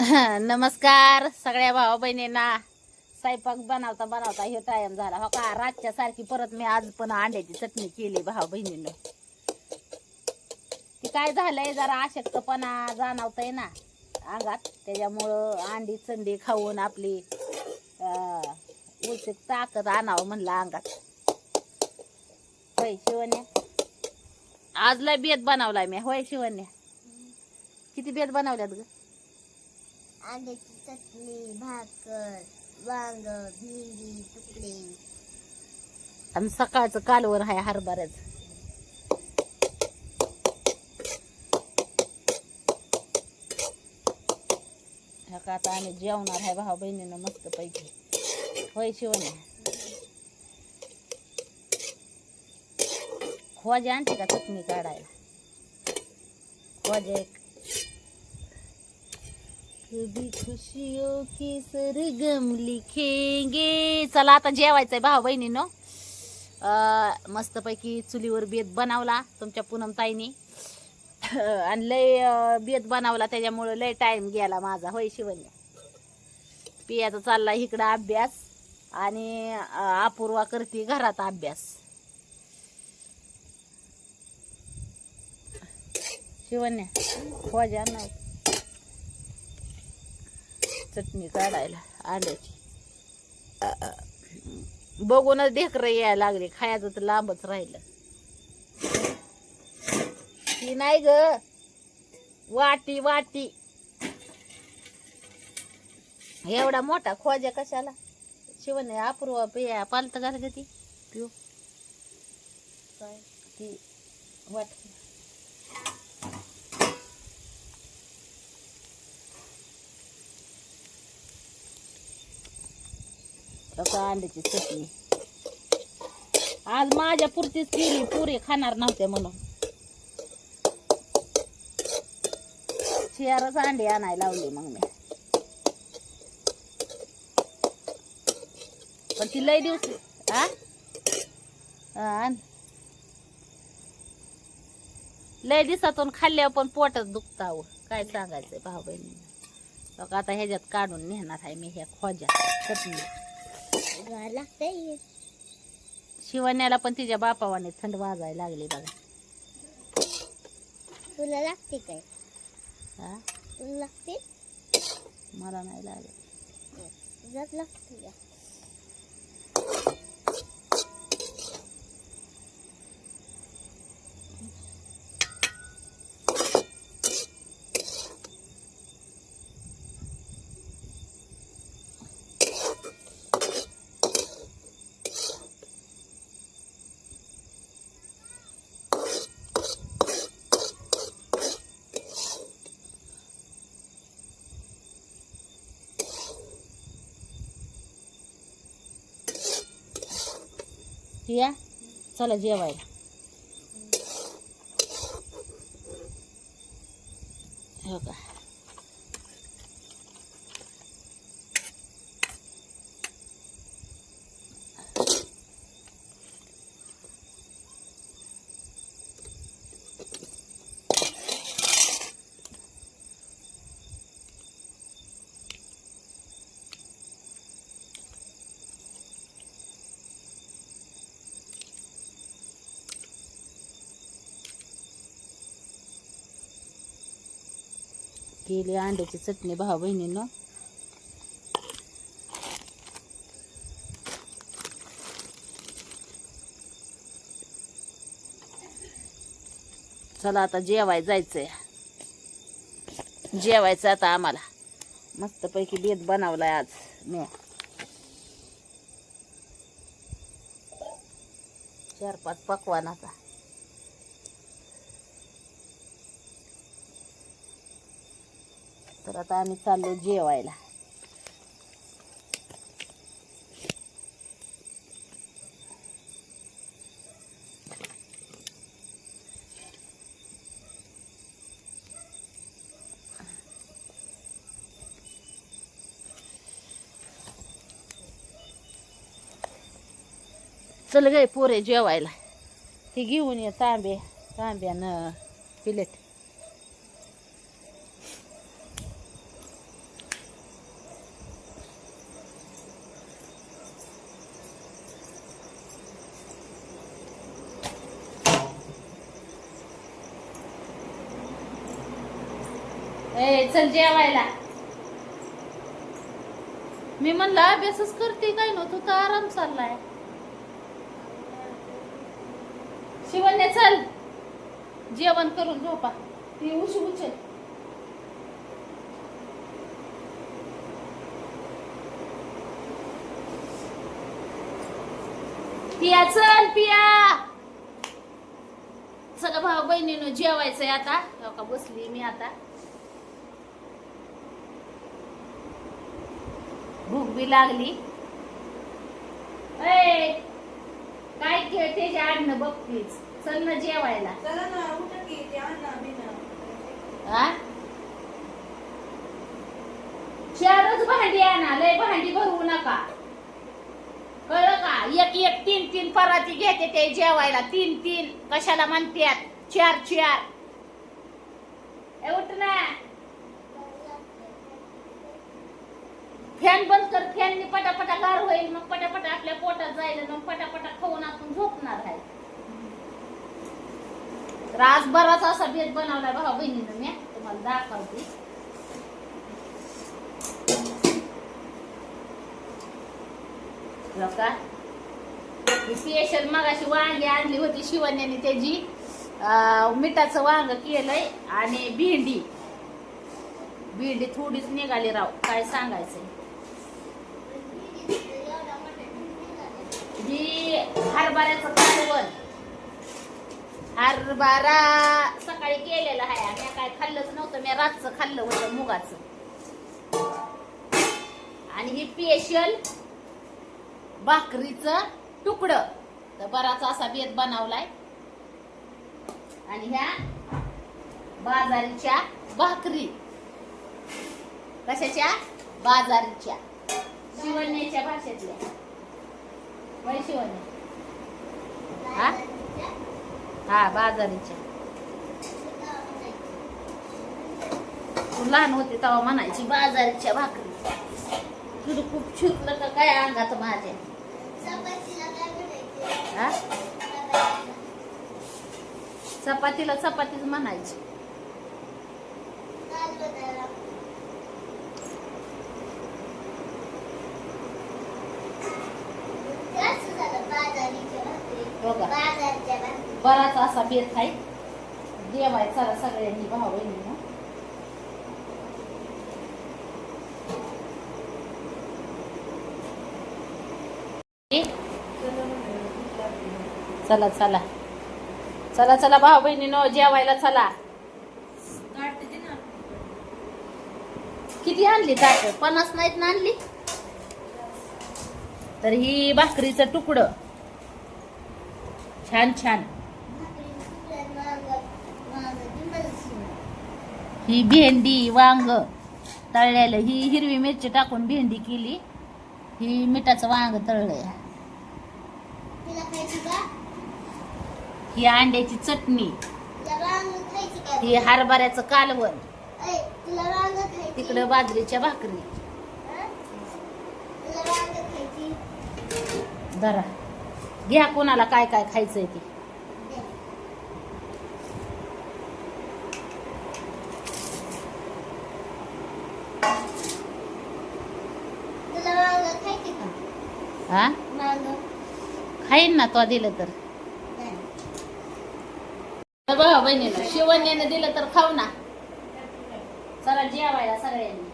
नमस्कार सगळ्या भावा बहिणींना. स्वयंपाक बनवता बनवता हे टाइम झाला. हो का? रातच्या सारखी परत मी आज पण अंड्याची चटणी केली भाऊ बहिणीनं. ती काय झालंय जरा अशक्तपणा जाणवतंय ना अंगात. त्याच्यामुळं अंडी चंडी खाऊन आपली उलसिक ताकद आणावं म्हणलं अंगात. होय शिवण्या? आज लय बेत बनवलाय मी. होय शिवण्या? किती बेत बनवल्यात ग? आंब्याची चटणी भाकर वांग भेंडी तुकडे. आणि सकाळचं कालवर आहे हरभऱ्याच. का आता आम्ही जेवणार आहे भाऊ बहिणीनं मस्त पैकी होय शिवण्या? खोजे आणते का चटणी काढायला? खोजे एक कभी खुशियों की सरगम लिखेंगे. चला आता जेवायचंय भाऊ बहिणीनं. मस्तपैकी चुलीवर बेत बनवला तुमच्या पूनम ताईनी. आणि लय बेत बनवला त्याच्यामुळं लय टाइम गेला माझा. होय शिवन्या पियाचा चालला इकडं अभ्यास आणि अपूर्वा करते घरात अभ्यास. शिवन्या खोजा नाही. चटणी काढायला आल्याची. बघूनच ढेकरं यायला लागले खायचं तर लांबच राहिलं. ती नाही ग वाटी वाटी. एवढा मोठा खोजा कशाला? शिवने अपूर्वा पिया पालत घाल ती. पिऊ. काय? ती वाट का अंड्याची चटणी. आज माझ्या पुरतीच केली पुरे खाणार नव्हते म्हणून. चारच अंडी आणायला लावली मग मी. पण ती लय दिवस आ? लय दिवसातून खाल्ल्यावर पण पोटच दुखतावं काय सांगायचंय भाऊ बहिणी आता ह्याच्यात काढून नेणार आहे मी ह्या खोज्या चटणी. लागतंय. शिवण्याला पण तिच्या बापावाने थंड वाजायला लागली बघा. तुला लागते काय? हा? तुला लागते? मला नाही लागत. लागते या. चला जेवायला हो का केली अंड्याची चटणी भाऊ बहिणीनं. चला आता जेवाय जायचंय. जेवायचं आता आम्हाला. मस्तपैकी बेत बनवलाय आज मी. चार पाच पकवानाचा तर आता आम्ही चाललो जेवायला. चल गे पोरे जेवायला. ते घेऊन ये तांबे तांब्यानं पिलेट चल जेवायला. मी म्हणलं अभ्यासच करते काय नव्हतं तर आराम चाललाय. शिवण्या चल. जेवण करून झोपा. ती उशी उचल पिया चल पिया. सगळं भाऊ बहिणीनं जेवायचंय आता. बसली मी आता. भूक बी लागली. ए, काय खेळ त्याच्या आडनं बघतीच चल ना जेवायला. चला ना उठा की ते आणा बिना हा चारच भांडी आणा लय भांडी भरवू नका. कळलं का? एक एक तीन तीन पराती घेते ते जेवायला. तीन तीन कशाला म्हणतात? चार चार. ए, उठ ना. फॅन बंद कर फॅननी पटापटा गार होईल मग पटापटा आपल्या पोटात जाईल मग पटापटा खाऊन आपण झोपणार आहे. तर आज बराच असा भेद बनवला भाऊ बहिणीनं मी. तुम्हाला दाखवते. का स्पेशल मगाशी वांगी आणली होती शिवण्याने त्याची. मिठाचं वांग केलंय आणि भेंडी. भेंडी थोडीच निघाली राव. काय सांगायचंय? ही हरभऱ्याचं कालवण हरभरा सकाळी केलेला आहे. मी काय खाल्लंच नव्हतं मी रातचं खाल्लं होतं मुगाचं. आणि ही स्पेशल भाकरीचं तुकडं. तर बराच असा बेत बनवलाय. आणि ह्या बाजारीच्या भाकरी. कशाच्या? बाजारीच्या. शिवण्याच्या भाषेतल्या. हा? हा बाजारीच्या. तू लहान होते तेव्हा म्हणायची बाजारीच्या भाकरी. तुझं खूप शिकलं का काय अंगात माझ्या? हा? चपातीला चपातीच म्हणायची हो का? बराच असा बेत आहे. देवायचा सगळ्यांनी भाऊ बहिणीनं. चला चला. चला चला भाऊ बहिणीनो जेवायला चला. किती आणली ताट? पन्नास नाहीत ना आणली? तर ही भाकरीचं तुकडं. छान छान. ही भेंडी वांग तळलेलं ही हिरवी मिरची टाकून भेंडी केली. ही मिठाचं वांग तळलंय. ही अंड्याची चटणी. ही हरभऱ्याचं कालवण. तिकडं बाजरीच्या भाकरी. धरा. घ्या कोणाला काय काय खायचंय ते. हा? खाईन ना तो दिलं तर. बघा बहिणीला शिवण्यानं दिलं तर खाऊ ना. चला जेवायला सगळ्यांनी.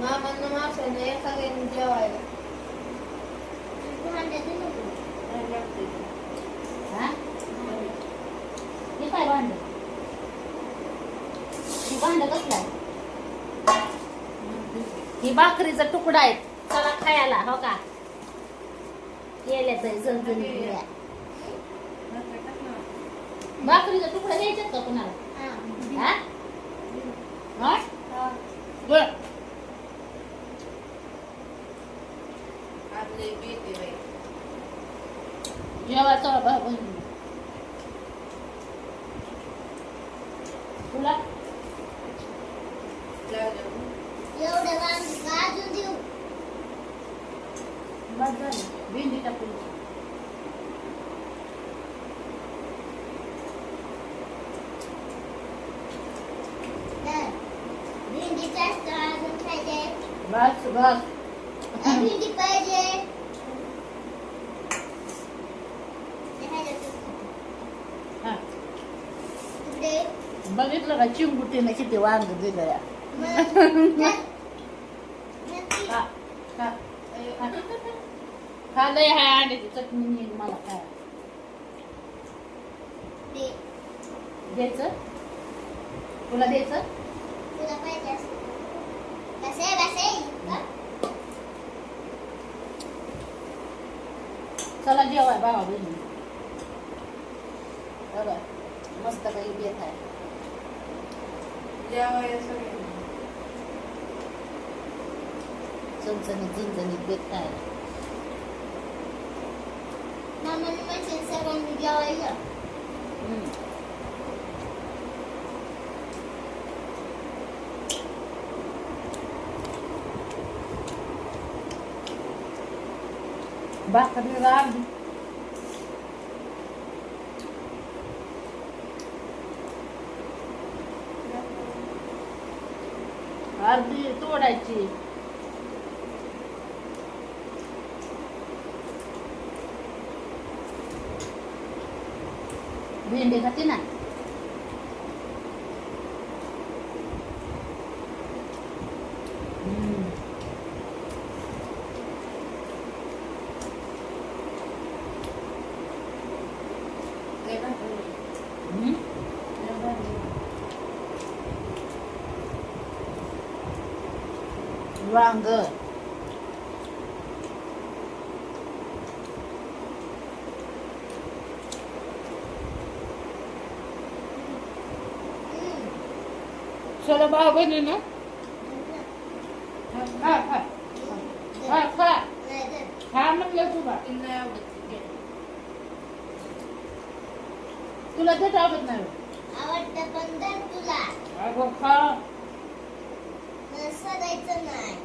मामांना मावसानं एका जेवायला. हा हे काय भांड ही भांड कसलं आहे ही भाकरीचा तुकडा आहे. चला खायला हो का? केल्याच झणझणीत भाकरीचा तुकडा घ्यायचा का कुणाला? हा. Ya, tak tahu pun. Pula. Ya, udah kan. Kaju tu. Bagus. Bindi tak pun. Bagus, bagus. बघितलं का चिंगुटीने किती वांग दिलं या मला नक्की खा खा खा. खा लय हाय अंड्याची चटणी नेईन मला काय दे. द्यायचं तुला द्यायचं तुला पाहिजे असेल. बसे बसे हा? चला जेवाय बाबा बहिणी बघा मस्त काही बेत आहे जेवायला सगळे चणचणीत झणझणीत बेत खायला मामाने म्हणशील सगळ्यांनी जेवायला हम्म. भाकरी अर्धी अर्धी तोडायची भेंडी खाते ना वांग चलो बहिणी ना. खा खा खा खा नाही तर. खा म्हणलं तुला. नाही आवडत. तुला देत आवडत नाही. आवडतं पण दर तुला. अगं खा मला सदायचं नाही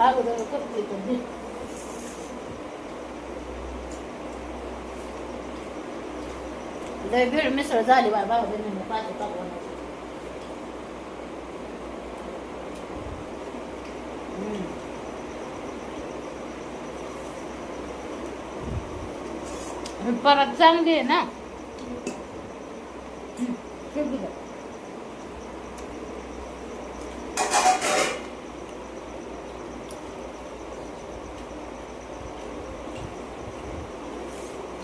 अगोदर करते लय भेळ मिसळ झाली बाय बाबा बहिणीने पाच पकवान परत चांगली आहे ना. हम्म, ठेव तिथं.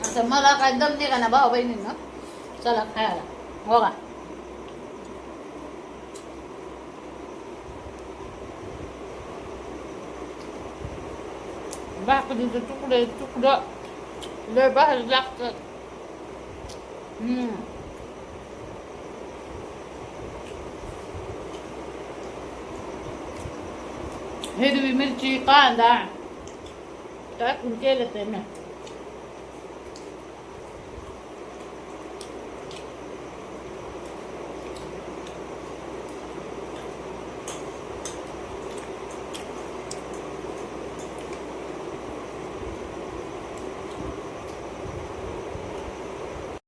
आता मला काय दम निघा ना भाऊ बहिणींना? चला खायला. हो का भाकरीचे तुकडे तुकडं. लय भारी लागतात हम्म हिरवी मिरची कांदा टाकून केलं ते ना